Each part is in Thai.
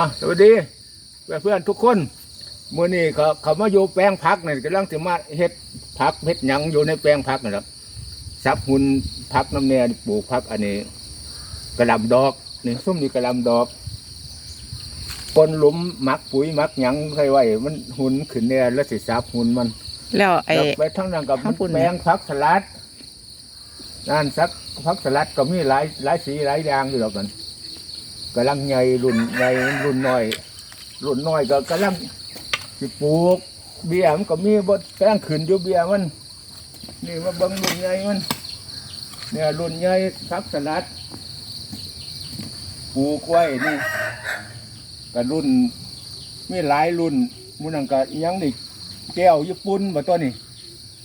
อะสวัสดีเพื่อนเพื่อนๆทุกคนมื่อนี้เขาเขามาอยู่แปลงพักนี่กำลังจะมาเฮ็ดพักเฮ็ดหยังอยู่ในแปลงพักนี่แหละซับหุ่นพักน้ำแน่ปลูกพักอันนี้กระหลำดอกนี่ส้มนี่กระหลำดอกปนหลุมหมักปุ๋ยหมักหยังใครไว้ มันหุ่นขึ้นแน่แล้วสิซับหุ่นมัน แล้วไอ้แล้วไปทั้งนั้นกับข้าวปุ้นแปลงพักสลัดนั่นสักพักสลัดก็มีหลายหลายสีหลายอย่างอยู่หรอกมัน กำลังใหญ่รุ่นใหญ่รุ่นน้อยรุ่นน้อยก็กำลังสิปลูกเบี้ยมันก็มีบดกำลังขึ้นอยู่เบี้ยมัน นี่มาเบิ่งรุ่นใหญ่มัน เนี่ยรุ่นใหญ่พักสลัดปลูกไว้นี่ก็รุ่นมีหลายรุ่นหมูนังก็อิหยังนี่แก้วญี่ปุ่นบ่ตัวนี้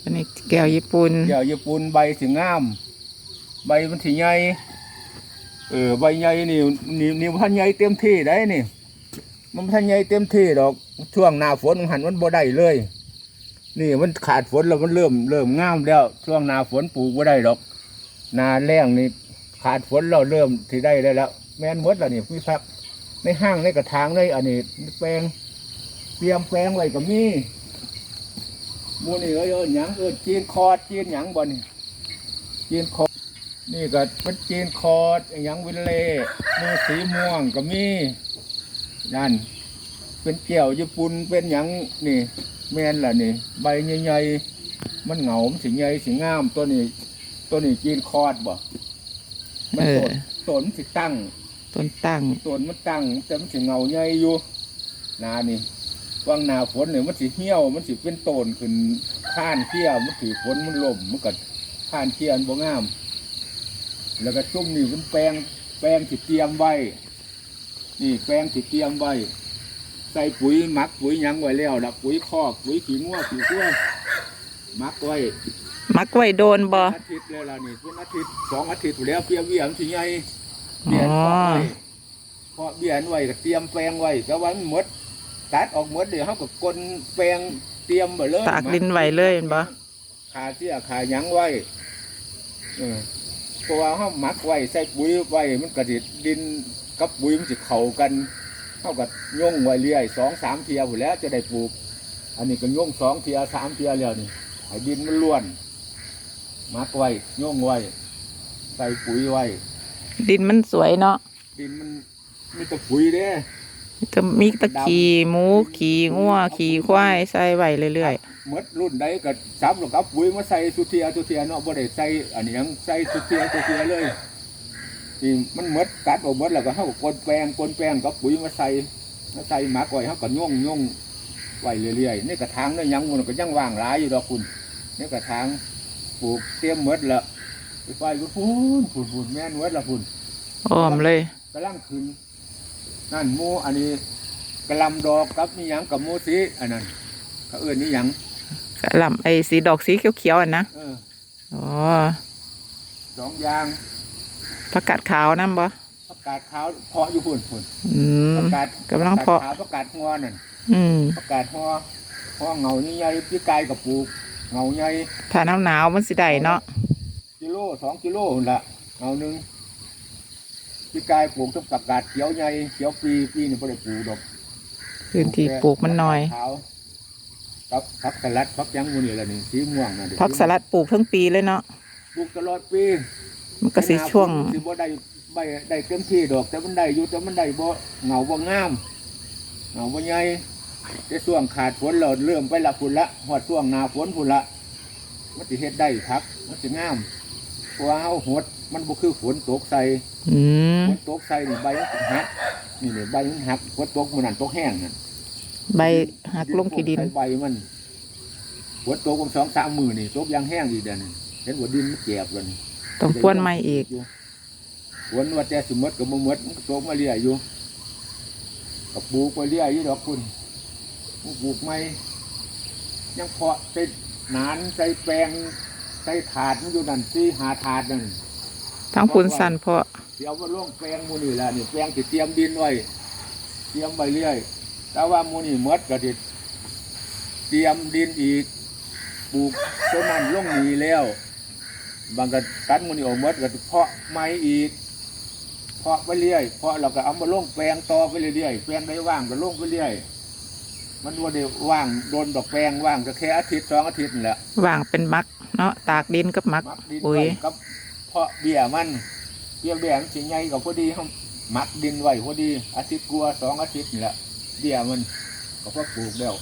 อันนี้แก้วญี่ปุ่นแก้วญี่ปุ่นใบสีงาม ใบมันสีใหญ่ เออใบใหญ่นี่นี่นี่พันใหญ่เต็มที่ได้นี่ มันพันใหญ่เต็มที่ดอกช่วงหน้าฝนมันหันมันบ่ได้เลย นี่มันขาดฝนแล้วมันเริ่มเริ่มงามแล้ว ช่วงหน้าฝนปลูกบ่ได้ดอกหนาแรงนี่ขาดฝนเราเริ่มที่ได้ได้แล้ว แม่นหมดแล้วนี่พี่พักในห้างในกระถางในอันนี้แปลงเตรียมแปลงไว้ก็มีหมูนี่เอ้ยเอิ้นหยังเอิ้นจีนคอจีนหยังบ่นี่จีนคอ นี่ก็เป็นจีนคอร์ดอหยังวินเล่มือสีม่วงก็มีนั่น เป็นแก้วญี่ปุ่นเป็นหยังนี่แม่นล่ะนี่ ใบใหญ่ๆมันเหงามันสีใหญ่สีงามตัวนี้ ตัวนี้จีนคอร์ดบ่มันเอต้อนต้นมันสิตั้งต้นตั้งต้นมันตั้งแต่มันสิเหงาใหญ่อยู่หนานี่ว่างหนาฝนเนี่ยมันสิเหี่ยว มันสิเป็นต้นขึ้นข้านเที่ยมันถือฝนมันล่มมันก็ข้านเที่ยมันบ่งาม แล้วก็จุ่มนี่มันแปลงแปลงสิเตรียมไว้ นี่แปลงสิเตรียมไว้ ใส่ปุ๋ยหมักปุ๋ยหยังไว้แล้วละปุ๋ยคอกปุ๋ยขี้งัวขี้กล้วยหมักไว้มักไว้โดนบ่อาทิตย์เลยล่ะนี่เป็นอาทิตย์สองอาทิตย์อยู่แล้วเพียเวียมนสิใหญ่อ๋เบียนอเพาะไว้เพาะเบียนไว้ก็เตรียมแปลงไว้แต่ว่ามันหมดตัดออกหมดเดี๋ยวเขาก็กลนแปลงเตรียมไว้เลยตากดินไว้เลยเห็นบ่ขาเสียขาหยังไว้เออ เพราะว่าเขาหมักไว้ใส่ปุ๋ยไว้มันกระดิดดินกับปุ๋ยมันจะเข้ากันเขาก็ย่งไว้เรื่อยสองสามเทียอยู่แล้วจะได้ปลูก อันนี้ก็ย่งสองเทียสามเทียแล้วนี่ให้ดินมันล้วนหมักไว้ย่งไว้ใส่ปุ๋ยไว้ดินมันสวยเนาะดินมันมีแต่ปุ๋ยเด้ ก็มีตะขี่หมูขี่งัวขี่ควายใส่ไว้เรื่อยหมดรุ่นใดก็ซ้ำหรอกครับปุ๋ยมาใส่สุเทียสุเทียเนาะบ่ได้ใส่อันนี้หยังใส่สุเทียสุเทียเลยที่มันหมดกัดออกหมดแล้วก็เฮาก็กดแปลงกดแปลงกับปุ๋ยมาใส่มาใส่หมักไว้เฮาก็ย่งย่งไว้เรื่อยๆนี่กระถางนี่ยังมันก็ยังว่างหลายอยู่ดอกคุณนี่กระถางปลูกเตรียมหมดแล้วไปไฟก็พูนพูนพูนแม่นหมดละพูนๆอ้อมเลยกำลังขึ้น นั่นหมูอันนี้กระหลำดอกกับนี่หยังกับหมูสีอันนั้นเขาเอื่นนี่หยังกะหล่ำไอ้สีดอกสีเขียวๆอะนะเอออ๋อสองอย่างผักกาดขาวนํบ่ประกาศขาวเพาะอยู่พุ่นพุ่นอืปมระกาศกำลังเพาะประกศขาวประกาศงอนั่นอืมประกาศหอหอเงานี่ใหญ่พี่กายกับปลูกเงาใหญ่ถ้าหนาวๆมันสิได้เนาะกิโลสองกิโลหุ่นละเงาหนึ่ง พี่กายปลูกต้องประกาศเขียวใหญ่เขียวปีปีนี่ไม่ได้ปลูกดอกพื้นที่ปลูกมันน้อยขาวกับผักสลัดผักหยังมูนี่แหละนี่สีม่วงนะเดี๋ยวผักสลัดปลูกทั้งปีเลยเนาะปลูกตลอดปีมันก็สิช่วงสิบ่ได้ใบได้เต็มที่ดอก แต่มันได้อยู่แต่มันได้บ่เหงาบ่งามเหงาบ่ใหญ่แต่ช่วงขาดฝนเราเริ่มไปละฝุ่นละหอดช่วงหนาฝนฝุ่นละมันสิเฮ็ดได้ครับมันสิงามเพราะว่าเฮาหดมันบ่คือฝนตกใส่อืม ฝนตกใส่นี่ใบมันสิหักนี่นี่ใบมันหักฝนตกมื้อนั้นตกแห้งนั่นใบหักลงกี่ดิน ใส่ใบมันฝนตกประมาณสองสามมื้อนี่ตกอยังแห้งอีกเดือนนึงเห็นว่าดินมันแกบแล้วนี่ต้องป้วนใหม่อีกฝนว่าแต่สมมติกับมมติมันก็ตกมาเรื่อยอยู่กับปลูกไปเรื่อยอยู่ดอกคุณมันปลูกไม่ยังเพาะใส่หนานใส่แปลงใส่ถาดมันอยู่นั่นที่หาถาดนั่น ทั้งพุนสันเพาะเดี๋ยวมาล่งแปลงหมูนี่แหละนี่แปลงติเตรียมดินไว้เตรียมไปเรื่อย แต่ว่าหมูนี่หมดก็ติเตรียมดินอีกปลูกต้นนั้นลงหนีแล้ว บางก็ตัดหมูนี่ออกหมดก็เพาะไม้อีก เพาะไปเรื่อย เพาะเราก็เอามาลงแปลงต่อไปเรื่อยๆแปลงได้ว่างก็ลงไปเรื่อยมันว่าได้ว่างโดนดอกแปลงว่างก็แค่อาทิตย์สองอาทิตย์นั่นแหละว่างเป็นมักเนาะตากดินกับมักมักดินปุ๋ยไว้กับ เพาะเบี้ยมันเบี้ยแบงสิใหญ่กับพอดีเขามักดินไว้พอดีอาทิตย์กลัวาสองอาทิตย์นี่แหละเบี้ยมันก็พอปลูกแล้ว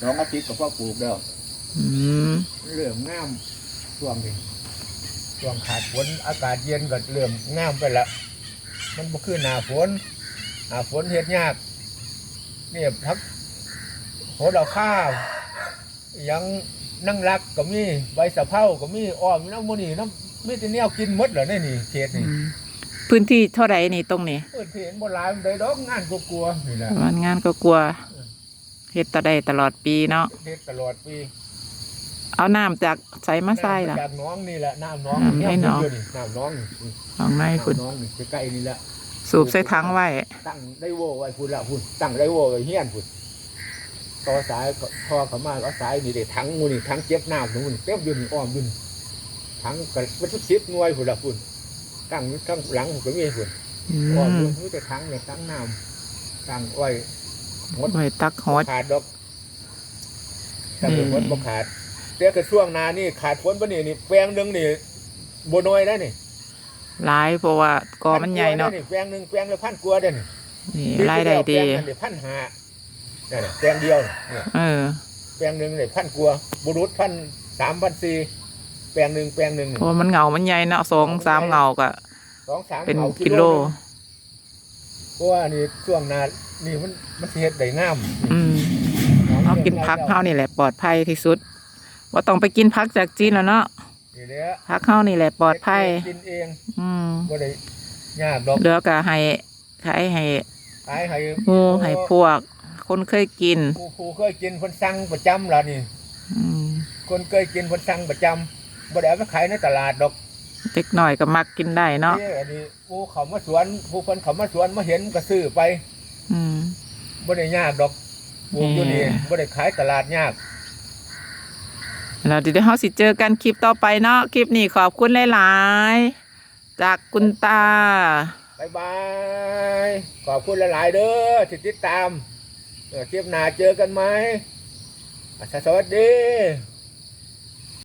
สองอาทิตย์ก็พอปลูกแล้วอืมเริ่มงามช่วงนี้ช่วงขาดฝนอากาศเย็นก็เริ่มงามไปละมันบ่คือหนาฝนหนาฝนเฮ็ดยากเนี่ยพักโหดอกข้าวยังนั่งรักก็มีใบสะเพราก็มีอ้อมน้ำมันนี่น้ำไม่แต่แนวกินหมดเหรอเนี่ยนี่เขตอืนี่มพื้นที่เท่าไหร่นี่ตรงนี้เปิดเห็นบ่หลายมันได้ดอกงานก็กลัวๆนี่แหละประมาณงานก็กลัวเฮ็ดตะได้ตลอดปีเนาะเฮ็ดตลอดปีเอาน้ำจากใส่มาใส่ล่ะน้ำจากหน้องนี่แหละน้ำหน้องน้ำในหนองเยน้ำหน้องนี่ของในคุณน้องนี่ใกล้ๆนี่แหละสูบใส่ถังไว้ ตั้งได้โวไว้พุ่นละพุ่นตั้งได้โวไว้เฮียนพุ่นต่อสายก็พอเขามาก็สายนี่เด็ทั้งมูนี่ทั้งเจ็บน้ำนู่นเต็มอยืนอ้อมอยืน ทั้งกันวัตถุชิบหน่วยพุ่นละพุ่นตั้งอยู่ข้างหลังผมก็มีพุ่นอือ้อมอมยืนมีแต่ทั้งเนี่ยทั้งน้ำตั้งไว้หมดไว้ตักฮอดขาดดอกแต่เป็นฝนบ่ขาดแต่กระช่วงหนานี่ขาดฝนปะนี่นี่แปลงหนึ่งนี่โบน้อยได้นี่หลายเพราะว่ากอมันใหญ่เนาะพักว่ได้แปลงหนึ่งแปลงละพันกว่าเด้นี่นี่รายได้ดีแปลงนั้นนี่พันห้านี่นน่ะแปลงเดียวนี่เออแปลงหนึ่งเนี่ยพันกว่าบุรุษพันสามพันสี่ แปลงหนึ่งแปลงหนึ่งเพราะว่ามันเหงา มันใหญ่เนาะสองสามเหงาก็สองสามเป็นอากิโลหนึ่งเพราะว่านี่ช่วงหนานี่มันมันสิเฮ็ดได้งามอืมเอากินพักเฮานี่แหละปลอดภัยที่สุด ว่าต้องไปกินพักจากจีนแล้วเนาะนี่แหละพักเฮานี่แหละปลอดภัยกินเอง อืมบ่ได้ยากดอกเหลือก็ให้ขายให้ขายให้หมูให้พวก คนเคยกินผู้ผู้เคยกินคนสั่งประจำล่ะนี่อืมคนเคยกินคนสั่งประจำ บ่ได้เอาไปขายในตลาดดอกเล็กหน่อยก็มักกินได้เนาะนี่อันนี้ผู้เขามาสวนผู้คนเขามาสวนมาเห็นก็ซื้อไปอืมบ่ได้ยากดอกปลูกอยู่นี่แหม่บ่ได้ขายตลาดยากแล้วเดี๋ยวเฮาสิเจอกันคลิปต่อไปเนาะคลิปนี้ขอบคุณหลายๆจากคุณตาบายบายขอบคุณหลาย ๆ เด้อที่ติดตามเออคลิปหน้าเจอกันไหมอะสวัสดี